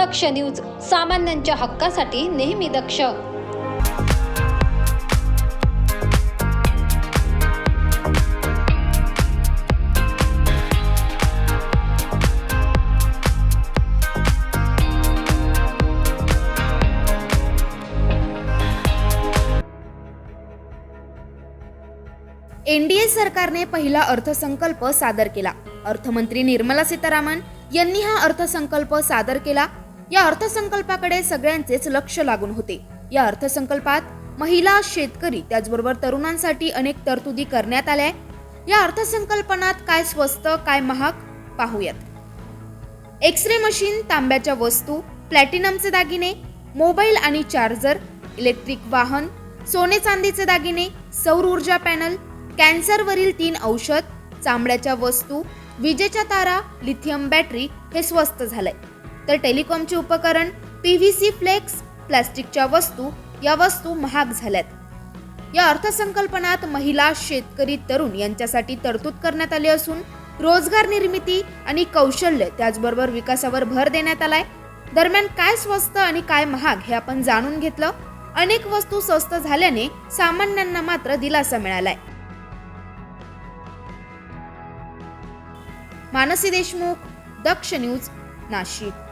दक्ष news सामान्यांच्या हक्कासाठी नेहमी दक्ष. एनडीए सरकारने पहिला अर्थसंकल्प सादर केला. अर्थमंत्री निर्मला सीतारामन यांनी हा अर्थसंकल्प सादर केला या अर्थसंकल्पाकडे सगळ्यांचेच लक्ष लागून होते. या अर्थसंकल्पात महिला शेतकरी त्याचबरोबर तरुणांसाठी अनेक तरतुदी करण्यात आल्या. या अर्थसंकल्पनात काय स्वस्त काय महाग? पाहूयात. एक्सरे मशीन तांब्याच्या वस्तू प्लॅटिनमचे दागिने मोबाईल आणि चार्जर इलेक्ट्रिक वाहन सोने चांदीचे दागिने सौर ऊर्जा पॅनल कॅन्सरवरील तीन औषध चामड्याच्या वस्तू विजेच्या तारा लिथियम बॅटरी हे स्वस्त झालंय. तर टेलिकॉमचे उपकरण पी व्ही सी फ्लेक्स प्लास्टिकच्या वस्तू या वस्तू महाग झाल्यात. या अर्थसंकल्पनात महिला शेतकरी तरुण यांच्यासाठी तरतूद करण्यात आली असून रोजगार निर्मिती आणि कौशल्य त्याचबरोबर विकासावर भर देण्यात आलाय. दरम्यान काय स्वस्त आणि काय महाग हे आपण जाणून घेतलं. अनेक वस्तू स्वस्त झाल्याने सामान्यांना मात्र दिलासा मिळालाय. मानसी देशमुख दक्ष न्यूज नाशिक.